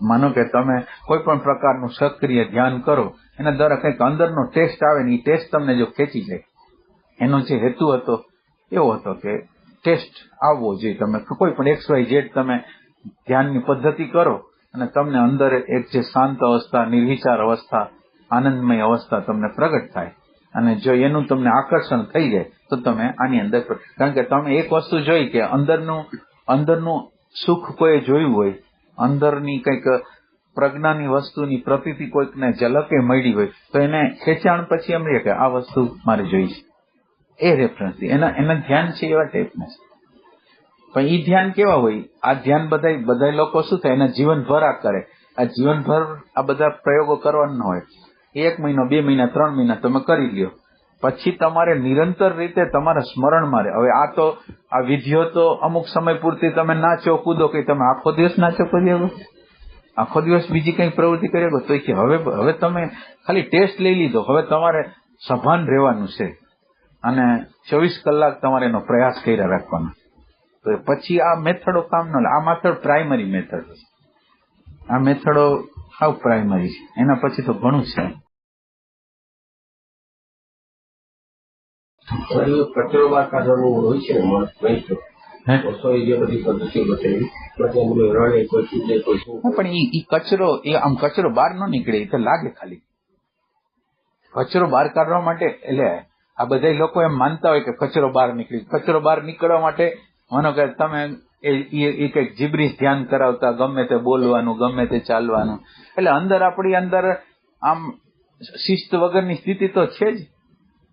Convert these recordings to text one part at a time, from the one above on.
માનો કે તમે કોઈ પણ પ્રકારનું સક્રિય ધ્યાન કરો, એના દ્વારા કંઈક અંદરનો ટેસ્ટ આવે ને એ ટેસ્ટ તમને જો ખેંચી જાય, એનો જે હેતુ હતો, એવો હતો કે ટેસ્ટ આવવો જોઈએ તમે. કોઈ પણ એક્સ વાય ઝેડ તમે ધ્યાનની પદ્ધતિ કરો અને તમને અંદર એક જે શાંત અવસ્થા, નિર્વિચાર અવસ્થા, આનંદમય અવસ્થા તમને પ્રગટ થાય. અને જો એનું તમને આકર્ષણ થઈ જાય, તો તમે આની અંદર, કારણ કે તમે એક વસ્તુ જોઈ કે અંદરનું અંદરનું સુખ કોઈ જોયું હોય અંદરની કંઈક પ્રજ્ઞાની વસ્તુની પ્રતિતિ કોઈકને ઝલકે મળી હોય, તો એને ખેંચાણ પછી એમ કે આ વસ્તુ મારે જોઈ છે. એ રેફરન્સ એના એના ધ્યાન છે એવા ટાઈપના છે. પણ એ ધ્યાન કેવા હોય? આ ધ્યાન બધા બધા લોકો શું થાય? એના જીવનભર આ કરે. આ જીવનભર આ બધા પ્રયોગો કરવાના હોય. એક મહિનો, બે મહિના, ત્રણ મહિના તમે કરી લ્યો. પછી તમારે નિરંતર રીતે તમારા સ્મરણમાં રહે હવે આ તો, આ વિધિઓ તો અમુક સમય પૂરતી તમે નાચો, કૂદો કે તમે આખો દિવસ નાચો કરી શકો આખો દિવસ બીજી કઈ પ્રવૃત્તિ કરી શકો તો કે હવે હવે તમે ખાલી ટેસ્ટ લઈ લીધો. હવે તમારે સભાન રહેવાનું છે. અને ચોવીસ કલાક તમારે એનો પ્રયાસ કર્યા રાખવાનો. તો પછી આ મેથડો કામ ન આ માત્ર પ્રાઇમરી મેથડ છે. આ મેથડો હાવ પ્રાઇમરી છે. એના પછી તો ઘણું છે. પણ કચરો એ આમ કચરો બહાર ન નીકળે એ તો લાગે ખાલી. કચરો બહાર કાઢવા માટે એટલે આ બધા લોકો એમ માનતા હોય કે કચરો બહાર નીકળી. કચરો બહાર નીકળવા માટે માનો કે તમે એ કંઈક જીબરીશ ધ્યાન કરાવતા ગમે તે બોલવાનું ગમે તે ચાલવાનું. એટલે અંદર આપણી અંદર આમ શિસ્ત વગરની સ્થિતિ તો છે જ.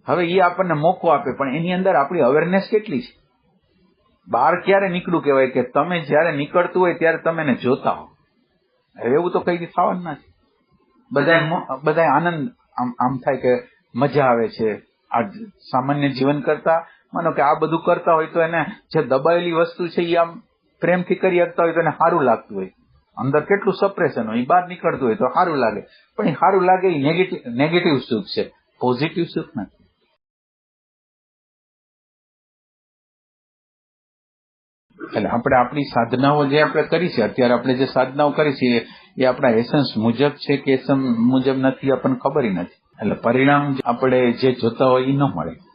હવે એ આપણને મોકો આપે, પણ એની અંદર આપણી અવેરનેસ કેટલી છે? બહાર ક્યારે નીકળું કહેવાય કે તમે જ્યારે નીકળતું હોય ત્યારે તમે એને જોતા હો. હવે એવું તો કઈ થવાનું નથી બધા બધા આનંદ આમ આમ થાય કે મજા આવે છે. આ સામાન્ય જીવન કરતા, માનો કે આ બધું કરતા હોય તો એને જે દબાયેલી વસ્તુ છે એ આમ પ્રેમથી કરી શકતા હોય તો એને સારું લાગતું હોય. અંદર કેટલું સપ્રેશન હોય એ બહાર નીકળતું હોય તો સારું લાગે. પણ એ સારું લાગે એ નેગેટિવ નેગેટિવ સુખ છે. પોઝિટિવ સુખ નથી. એટલે આપણે આપણી સાધનાઓ જે આપણે કરી છે, અત્યારે આપણે જે સાધનાઓ કરી છે, એ આપણા એસન્સ મુજબ છે કે એસન્સ મુજબ નથી આપણને ખબર નથી. એટલે પરિણામ આપણે જે જોતા હોય એ ન મળે.